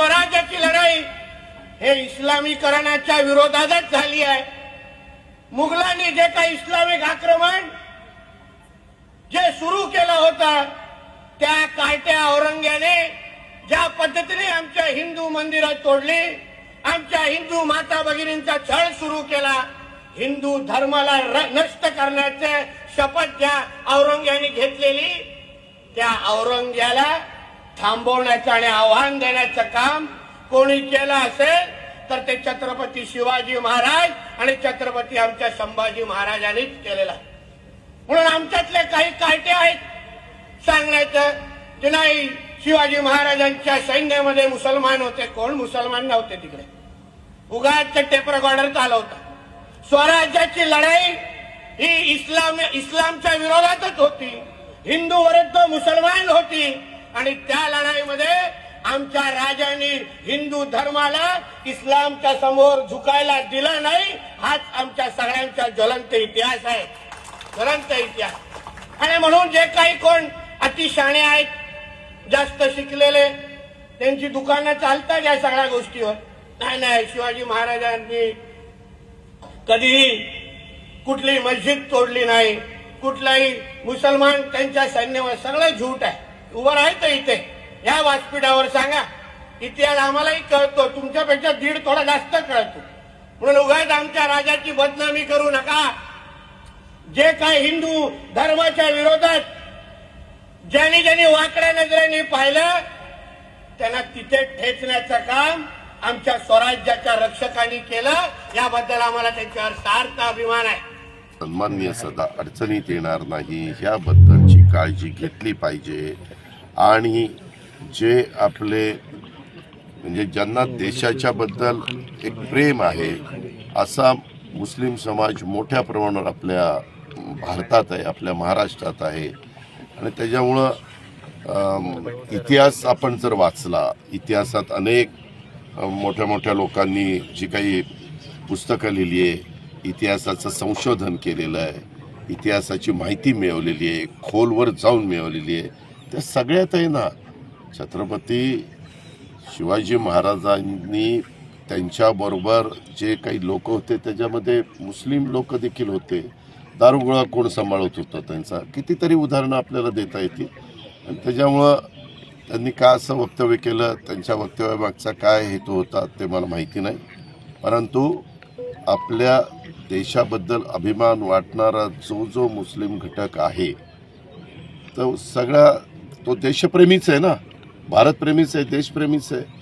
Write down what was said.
स्वराज्याची लढाई हे इस्लामीकरणाच्या विरोधातच झाली आहे. मुघलांनी जे काही इस्लामिक आक्रमण जे सुरू केलं होतं त्या कायट्या औरंग्याने ज्या पद्धतीने आमच्या हिंदू मंदिरं तोडली आमच्या हिंदू माता भगिनींचा छळ सुरू केला हिंदू धर्माला नष्ट करण्याचे शपथ ज्या औरंग्याने घेतलेली त्या औरंग्याला थांबवण्याचं आणि आव्हान देण्याचं काम कोणी केलं असेल तर ते छत्रपती शिवाजी महाराज आणि छत्रपती आमच्या संभाजी महाराजांनीच केलेला म्हणून आमच्यातले काही कायटे आहेत. सांगण्याचं की नाही शिवाजी महाराजांच्या सैन्यामध्ये मुसलमान होते. कोण? मुसलमान नव्हते तिकडे. उगाच्या टेपर गॉर्डर चालवतात स्वराज्याची लढाई ही इस्लाम इस्लामच्या विरोधातच होती. हिंदू विरुद्ध मुसलमान होती. आणि त्या लढाईमध्ये आमच्या राजांनी हिंदू धर्माला इस्लामच्या समोर झुकायला दिला नाही हाच आमच्या सगळ्यांचा ज्वलंत इतिहास आहे. ज्वलंत इतिहास. आणि म्हणून जे काही कोण अतिशाणे आहेत जास्त शिकलेले त्यांची दुकानं चालतात या सगळ्या गोष्टीवर. नाही नाही शिवाजी महाराजांनी कधीही कुठली मस्जिद तोडली नाही. कुठलाही मुसलमान त्यांच्या सैन्यावर सगळं झूट आहे. उभं राहायचं इथे. या व्यासपीठावर सांगा. इतिहास आम्हालाही कळतो. तुमच्यापेक्षा दीड थोडा जास्त कळतो. म्हणून उगाच आमच्या राजाची बदनामी करू नका. जे काय हिंदू धर्माच्या विरोधात ज्यांनी ज्यांनी वाकड्या नजरेने पाहिलं त्यांना तिथे ठेचण्याचं काम आमच्या स्वराज्याच्या रक्षकांनी केलं. याबद्दल आम्हाला त्यांच्यावर सार्थ अभिमान आहे. सन्मान्य सदा अडचणीत येणार नाही. ह्याबद्दलची काळजी घेतली पाहिजे. आणि जे आपले म्हणजे ज्यांना देशाच्या बद्दल एक प्रेम आहे असा मुस्लिम समाज मोठ्या प्रमाणावर आपल्या भारतात आहे आपल्या महाराष्ट्रात आहे. आणि त्याच्यामुळं इतिहास आपण जर वाचला इतिहासात अनेक मोठ्या मोठ्या लोकांनी जी काही पुस्तकं लिहिली आहे इतिहासाचं संशोधन केलेलं आहे इतिहासाची माहिती मिळवलेली आहे खोलवर जाऊन मिळवलेली आहे त्या सगळ्यात आहे ना छत्रपती शिवाजी महाराजांनी त्यांच्याबरोबर जे काही लोक होते त्याच्यामध्ये मुस्लिम लोक देखील होते. दारुगोळा कोण सांभाळत होतं त्यांचा? कितीतरी उदाहरणं आपल्याला देता येतील. आणि त्याच्यामुळं त्यांनी का असं वक्तव्य केलं? त्यांच्या वक्तव्यामागचा काय हेतू होता ते मला माहिती नाही. परंतु आपल्या देशाबद्दल अभिमान वाटणारा जो जो मुस्लिम घटक आहे तो सगळा तो देशप्रेमीच आहे ना. भारतप्रेमीच आहे देशप्रेमीच आहे.